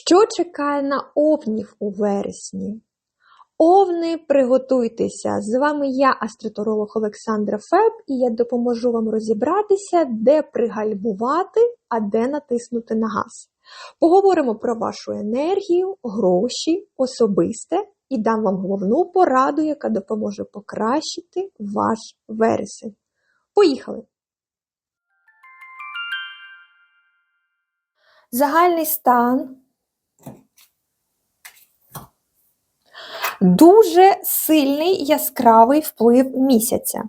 Що чекає на овнів у вересні? Овни, приготуйтеся! З вами я, астроторолог Олександра Феб, і я допоможу вам розібратися, де пригальмувати, а де натиснути на газ. Поговоримо про вашу енергію, гроші, особисте і дам вам головну пораду, яка допоможе покращити ваш вересень. Поїхали! Загальний стан дуже сильний яскравий вплив місяця.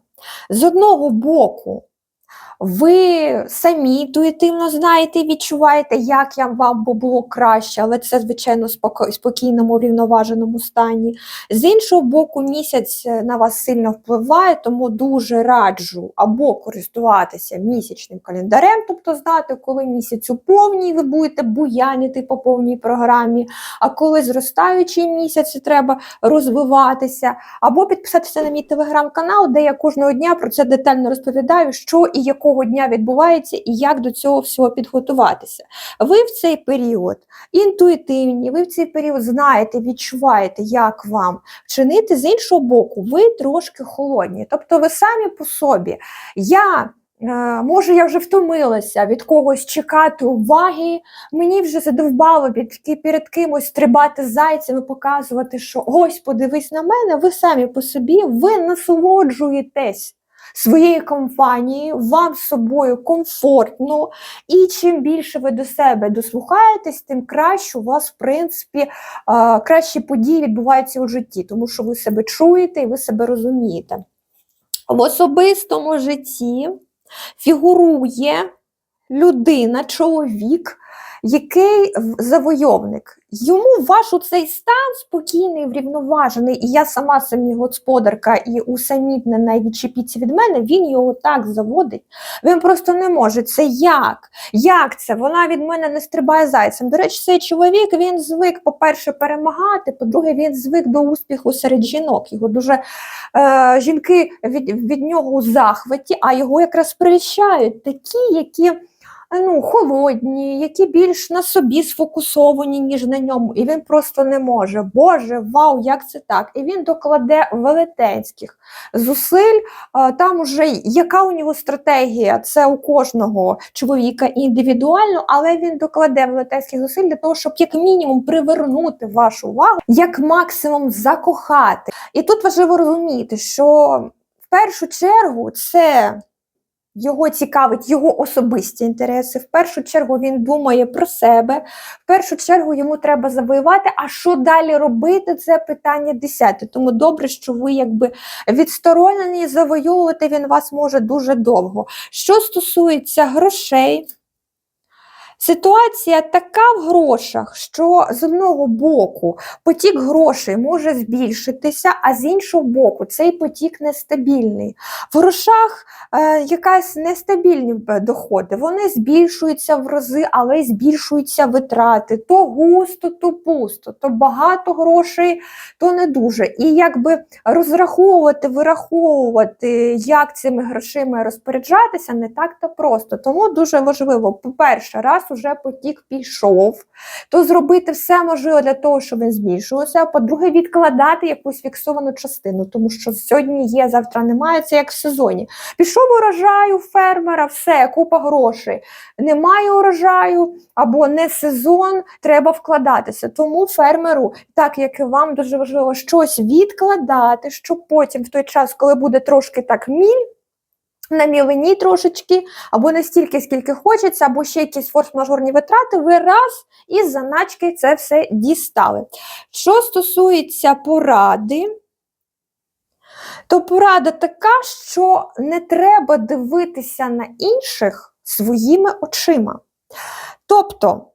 З одного боку, ви самі інтуїтивно знаєте і відчуваєте, як я вам було краще, але це, звичайно, спокійному, врівноваженому стані. З іншого боку, місяць е, на вас сильно впливає, тому дуже раджу або користуватися місячним календарем, тобто знати, коли місяць у повній, ви будете буянити по повній програмі, а коли зростаючий місяць треба розвиватися, або підписатися на мій телеграм-канал, де я кожного дня про це детально розповідаю, що і яку якого дня відбувається і як до цього всього підготуватися. Ви в цей період інтуїтивні, ви в цей період знаєте, відчуваєте, як вам вчинити. З іншого боку, ви трошки холодні. Тобто ви самі по собі. Я е, Може, я вже втомилася від когось чекати уваги. Мені вже задовбало під, перед кимось стрибати зайцями, показувати, що ось подивись на мене, ви самі по собі, ви насолоджуєтесь своєю компанією, вам з собою комфортно, і чим більше ви до себе дослухаєтесь, тим краще у вас, в принципі, кращі події відбуваються у житті, тому що ви себе чуєте і ви себе розумієте. В особистому житті фігурує людина, чоловік, який завойовник. Йому ваш цей стан спокійний, врівноважений, і я сама самі господарка і усамітнена, і відчепіться від мене, він його так заводить. Він просто не може. Це як? Як це? Вона від мене не стрибає зайцем. До речі, цей чоловік він звик, по-перше, перемагати, по-друге, він звик до успіху серед жінок. Його дуже е, жінки від, від нього у захваті, а його якраз прищають такі, які ну, холодні, які більш на собі сфокусовані, ніж на ньому. І він просто не може. Боже, вау, як це так? І він докладе велетенських зусиль. Там уже яка у нього стратегія? Це у кожного чоловіка індивідуально, але він докладе велетенських зусиль для того, щоб як мінімум привернути вашу увагу, як максимум закохати. І тут важливо розуміти, що в першу чергу це. Його цікавить його особисті інтереси. В першу чергу він думає про себе. В першу чергу йому треба завоювати. А що далі робити? Це питання десяте. Тому добре, що ви якби відсторонені, завоювати він вас може дуже довго. Що стосується грошей. Ситуація така в грошах, що з одного боку потік грошей може збільшитися, а з іншого боку, цей потік нестабільний. В грошах е, якась нестабільні доходи, вони збільшуються в рази, але й збільшуються витрати. То густо, то пусто, то багато грошей, то не дуже. І якби розраховувати, вираховувати, як цими грошима розпоряджатися, не так то просто. Тому дуже важливо, по-перше, раз уже потік пішов, то зробити все можливе для того, щоб він збільшувався. А по-друге, відкладати якусь фіксовану частину, тому що сьогодні є, завтра немає, це як в сезоні. Пішов урожай у фермера, все, купа грошей. Немає урожаю або не сезон, треба вкладатися. Тому фермеру, так як і вам, дуже важливо щось відкладати, щоб потім, в той час, коли буде трошки так міль, на мілені трошечки, або не стільки, скільки хочеться, або ще якісь форс-мажорні витрати, ви раз із заначки це все дістали. Що стосується поради, то порада така, що не треба дивитися на інших своїми очима. Тобто,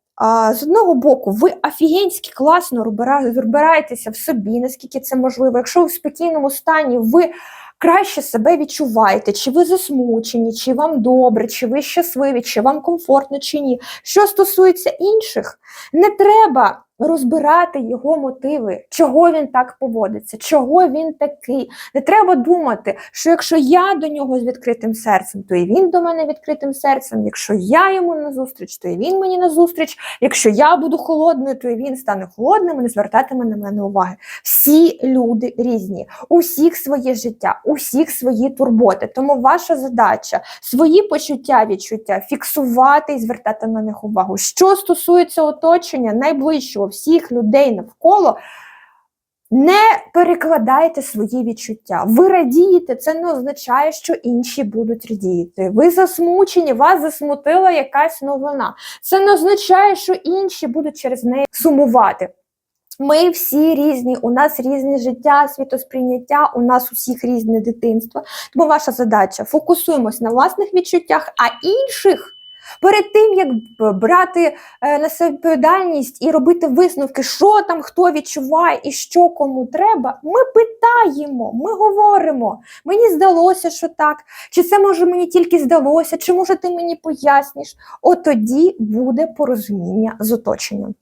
з одного боку, ви офігенськи класно розбираєтеся в собі, наскільки це можливо. Якщо ви в спокійному стані ви краще себе відчуваєте, чи ви засмучені, чи вам добре, чи ви щасливі, чи вам комфортно, чи ні. Що стосується інших, не треба розбирати його мотиви, чого він так поводиться, чого він такий. Не треба думати, що якщо я до нього з відкритим серцем, то і він до мене відкритим серцем. Якщо я йому назустріч, то і він мені назустріч. Якщо я буду холодною, то і він стане холодним і не звертатиме на мене уваги. Всі люди різні, у всіх своє життя, у всіх свої турботи. Тому ваша задача свої почуття, відчуття фіксувати і звертати на них увагу. Що стосується оточення найближчого всіх людей навколо. Не перекладайте свої відчуття. Ви радієте, це не означає, що інші будуть радіти. Ви засмучені, вас засмутила якась новина. Це не означає, що інші будуть через неї сумувати. Ми всі різні, у нас різне життя, світосприйняття, у нас усіх різне дитинство. Тому ваша задача фокусуємось на власних відчуттях, а інших перед тим як брати е, на себе відповідальність і робити висновки, що там хто відчуває і що кому треба. Ми питаємо, ми говоримо. Мені здалося, що так, чи це може мені тільки здалося, чи може ти мені поясниш? От тоді буде порозуміння з оточенням.